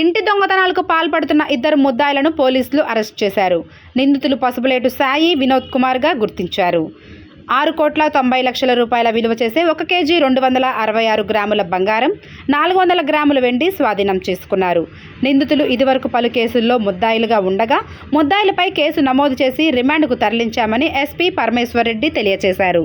ఇంటి దొంగతనాలకు పాల్పడుతున్న ఇద్దరు ముద్దాయిలను పోలీసులు అరెస్ట్ చేశారు. నిందితులు పసుపులేటు సాయి వినోద్ కుమార్గా గుర్తించారు. ఆరు కోట్ల తొంభై లక్షల రూపాయల విలువ చేసే ఒక కేజీ రెండు వందల అరవై ఆరు గ్రాముల బంగారం నాలుగు వందల గ్రాముల వెండి స్వాధీనం చేసుకున్నారు. నిందితులు ఇదివరకు పలు కేసుల్లో ముద్దాయిలుగా ఉండగా ముద్దాయిలపై కేసు నమోదు చేసి రిమాండ్కు తరలించామని ఎస్పీ పరమేశ్వర్ రెడ్డి తెలియజేశారు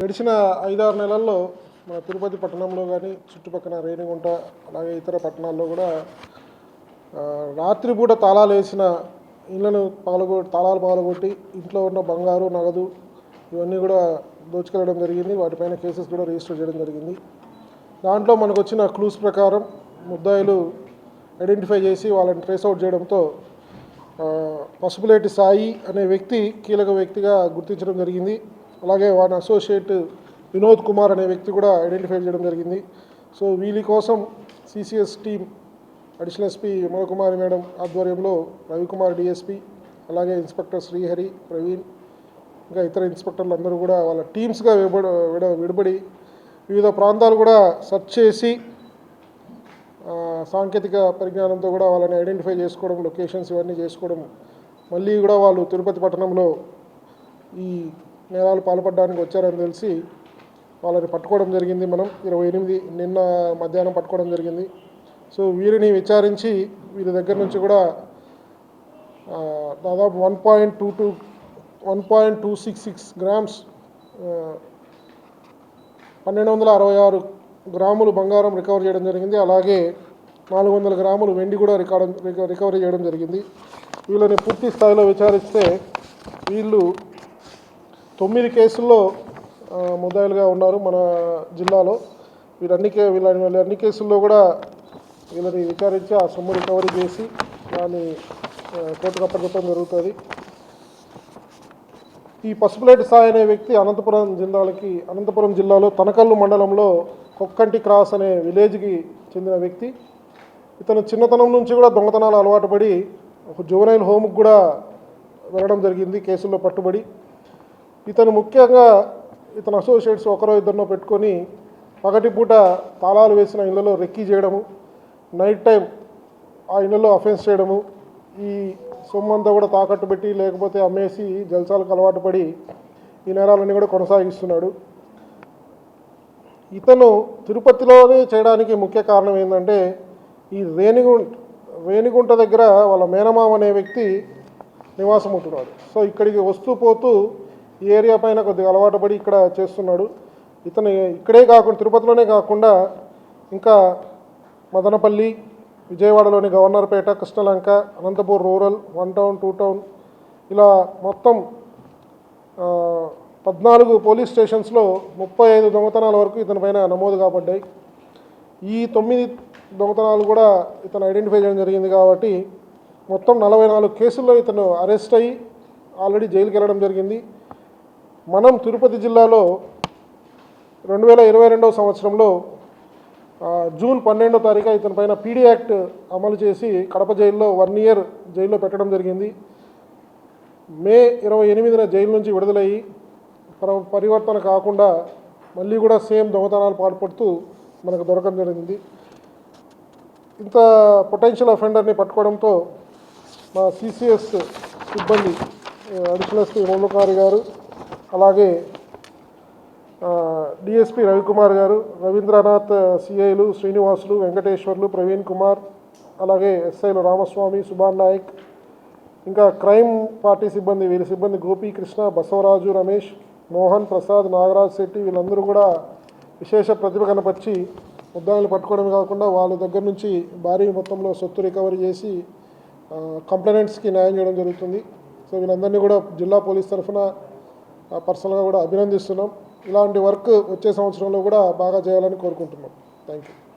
గడిచిన ఐదారు నెలల్లో మన తిరుపతి పట్టణంలో కానీ చుట్టుపక్కల రేణిగుంట అలాగే ఇతర పట్టణాల్లో కూడా రాత్రిపూట తాళాలు వేసిన ఇళ్ళను పాల్గొ తాళాలు పాల్గొట్టి ఇంట్లో ఉన్న బంగారు నగదు ఇవన్నీ కూడా దోచుకెళ్ళడం జరిగింది. వాటిపైన కేసెస్ కూడా రిజిస్టర్ చేయడం జరిగింది. దాంట్లో మనకు వచ్చిన క్లూస్ ప్రకారం ముద్దాయిలు ఐడెంటిఫై చేసి వాళ్ళని ట్రేస్ అవుట్ చేయడంతో పసుపులేటి సాయి అనే వ్యక్తి కీలక వ్యక్తిగా గుర్తించడం జరిగింది. అలాగే వాని అసోసియేట్ వినోద్ కుమార్ అనే వ్యక్తి కూడా ఐడెంటిఫై చేయడం జరిగింది. సో వీళ్ళ కోసం CCS team additional SP Kumari madam ఆధ్వర్యంలో రవికుమార్ డిఎస్పి అలాగే ఇన్స్పెక్టర్ శ్రీహరి ప్రవీణ్ ఇంకా ఇతర ఇన్స్పెక్టర్లు అందరూ కూడా వాళ్ళ టీమ్స్గా విడ విడబడి వివిధ ప్రాంతాలు కూడా సెర్చ్ చేసి సాంకేతిక పరిజ్ఞానంతో కూడా వాళ్ళని ఐడెంటిఫై చేసుకోవడం లొకేషన్స్ ఇవన్నీ చేసుకోవడం మళ్ళీ కూడా వాళ్ళు తిరుపతి పట్టణంలో ఈ నేరాలు పాల్పడడానికి వచ్చారని తెలిసి వాళ్ళని పట్టుకోవడం జరిగింది మనం. ఇరవై ఎనిమిది నిన్న మధ్యాహ్నం పట్టుకోవడం జరిగింది. సో వీరిని విచారించి వీరి దగ్గర నుంచి కూడా దాదాపు one point two two one point two six six grams పన్నెండు వందల అరవై ఆరు గ్రాములు బంగారం రికవర్ చేయడం జరిగింది. అలాగే నాలుగు వందల గ్రాములు వెండి కూడా రికార్డ్ రికవరీ చేయడం జరిగింది. వీళ్ళని పూర్తి స్థాయిలో విచారిస్తే వీళ్ళు తొమ్మిది కేసుల్లో ముదాయిలుగా ఉన్నారు మన జిల్లాలో. వీళ్ళన్ని కే వీళ్ళ వీళ్ళ అన్ని కేసుల్లో కూడా వీళ్ళని విచారించి ఆ సొమ్ము రికవరీ చేసి దాన్ని కోర్టుకు అప్పచెప్పడం జరుగుతుంది. ఈ పసుపులేటి సాయి అనే వ్యక్తి అనంతపురం జిల్లాలకి అనంతపురం జిల్లాలో తనకల్లు మండలంలో కొక్కంటి క్రాస్ అనే విలేజ్కి చెందిన వ్యక్తి. ఇతను చిన్నతనం నుంచి కూడా దొంగతనాలు అలవాటు పడి ఒక జువనైల్ హోమ్కి కూడా వెళ్ళడం జరిగింది కేసుల్లో పట్టుబడి. ఇతను ముఖ్యంగా ఇతను అసోసియేట్స్ ఒకరో ఇద్దరినో పెట్టుకొని పగటిపూట తాళాలు వేసిన ఇళ్ళలో రెక్కీ చేయడము నైట్ టైం ఆ ఇళ్ళలో అఫెన్స్ చేయడము ఈ సొమ్మంతా కూడా తాకట్టు పెట్టి లేకపోతే అమ్మేసి జల్సాలకు అలవాటు పడి ఈ నేరాలన్నీ కూడా కొనసాగిస్తున్నాడు. ఇతను తిరుపతిలోనే చేయడానికి ముఖ్య కారణం ఏంటంటే ఈ రేణిగుంట రేణిగుంట దగ్గర వాళ్ళ మేనమామ అనే వ్యక్తి నివాసం ఉంటున్నాడు సో ఇక్కడికి వస్తూ పోతూ ఈ ఏరియా పైన కొద్దిగా అలవాటు పడి ఇక్కడ చేస్తున్నాడు. ఇతను ఇక్కడే కాకుండా తిరుపతిలోనే కాకుండా ఇంకా మదనపల్లి విజయవాడలోని Governorpet Krishnalanka Anantapur rural one town two town ఇలా మొత్తం పద్నాలుగు పోలీస్ స్టేషన్స్లో ముప్పై ఐదు దొంగతనాల వరకు ఇతని పైన నమోదు కాబడ్డాయి. ఈ తొమ్మిది దొంగతనాలు కూడా ఇతను ఐడెంటిఫై చేయడం జరిగింది కాబట్టి మొత్తం నలభై నాలుగు కేసుల్లో ఇతను అరెస్ట్ అయ్యి ఆల్రెడీ జైలుకి వెళ్ళడం జరిగింది. మనం తిరుపతి జిల్లాలో రెండు వేల ఇరవై రెండవ సంవత్సరంలో జూన్ పన్నెండో తారీఖు ఇతని పైన పీడీ యాక్ట్ అమలు చేసి కడప జైల్లో వన్ ఇయర్ జైల్లో పెట్టడం జరిగింది. మే ఇరవై ఎనిమిదిన జైలు నుంచి విడుదలయ్యి పర- పరివర్తన కాకుండా మళ్ళీ కూడా సేమ్ దొంగతనాలు పాల్పడుతూ మనకు దొరకడం జరిగింది. ఇంత పొటెన్షియల్ అఫెండర్ని పట్టుకోవడంతో మా సిసిఎస్ సిబ్బంది అడిషనల్ శ్రీ మోముకారి గారు అలాగే డిఎస్పి రవికుమార్ గారు రవీంద్రనాథ్ సిఐలు శ్రీనివాసులు వెంకటేశ్వర్లు ప్రవీణ్ కుమార్ అలాగే ఎస్ఐలు రామస్వామి సుభాన్ నాయక్ ఇంకా క్రైమ్ పార్టీ సిబ్బంది వీరి సిబ్బంది గోపీకృష్ణ బసవరాజు రమేష్ మోహన్ ప్రసాద్ నాగరాజ్ శెట్టి వీళ్ళందరూ కూడా విశేష ప్రతిభ కనపరిచి ముద్దాయిలు పట్టుకోవడమే కాకుండా వాళ్ళ దగ్గర నుంచి భారీ మొత్తంలో సొత్తు రికవరీ చేసి కంప్లైంట్స్కి న్యాయం చేయడం జరుగుతుంది. సో వీళ్ళందరినీ కూడా జిల్లా పోలీస్ తరఫున పర్సనల్గా కూడా అభినందిస్తున్నాం. ఇలాంటి వర్క్ వచ్చే సంవత్సరంలో కూడా బాగా చేయాలని కోరుకుంటున్నాం. Thank you